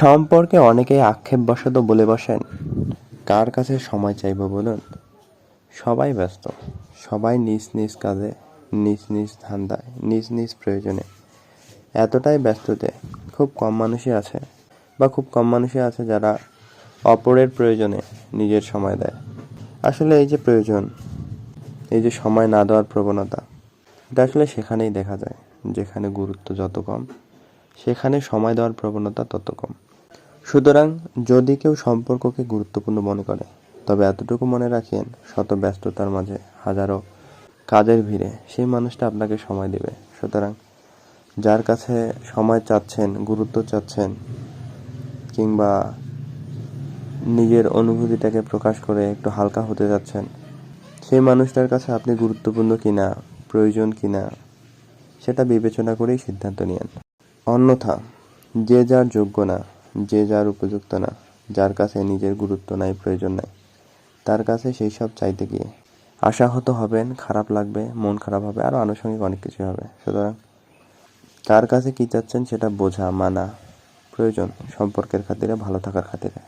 সম্পর্কে অনেকেই আক্ষেপবশত বলে বসেন, কার কাছে সময় চাইব বলুন? সবাই ব্যস্ত, সবাই নিজ নিজ কাজে, নিজ নিজ ধান্দায়, নিজ নিজ প্রয়োজনে। এতটাই ব্যস্ততে খুব কম মানুষই আছে বা খুব কম মানুষই আছে যারা অপরের প্রয়োজনে নিজের সময় দেয়। আসলে এই যে প্রয়োজন, এই যে সময় না দেওয়ার প্রবণতা, এটা আসলে সেখানেই দেখা যায়, যেখানে গুরুত্ব যত কম। সেখানে সময় দেওয়ার প্রবণতা তত কম। সুতরাং যদি কেউ সম্পর্ককে গুরুত্বপূর্ণ মনে করে, তবে এতটুকু মনে রাখেন, শত ব্যস্ততার মাঝে হাজারো কাজের ভিড়ে সেই মানুষটা আপনাকে সময় দেবে। সুতরাং যার কাছে সময় চাচ্ছেন, গুরুত্ব চাচ্ছেন, কিংবা নিজের অনুভূতিটাকে প্রকাশ করে একটু হালকা হতে যাচ্ছেন, সেই মানুষটার কাছে আপনি গুরুত্বপূর্ণ কিনা, প্রয়োজন কিনা, সেটা বিবেচনা করেই সিদ্ধান্ত নিয়েন। অন্যথা, যে যার যোগ্য না, যে যার উপযুক্ত না, যার কাছে নিজের গুরুত্ব নাই, প্রয়োজন নাই, তার কাছে সেই সব চাইতে গিয়ে। আশাহত হবেন, খারাপ লাগবে, মন খারাপ হবে আরও আনুষঙ্গিক অনেক কিছু হবে। সুতরাং কার কাছে কী চাচ্ছেন সেটা বোঝা, মানা প্রয়োজন সম্পর্কের খাতিরে, ভালো থাকার খাতিরে।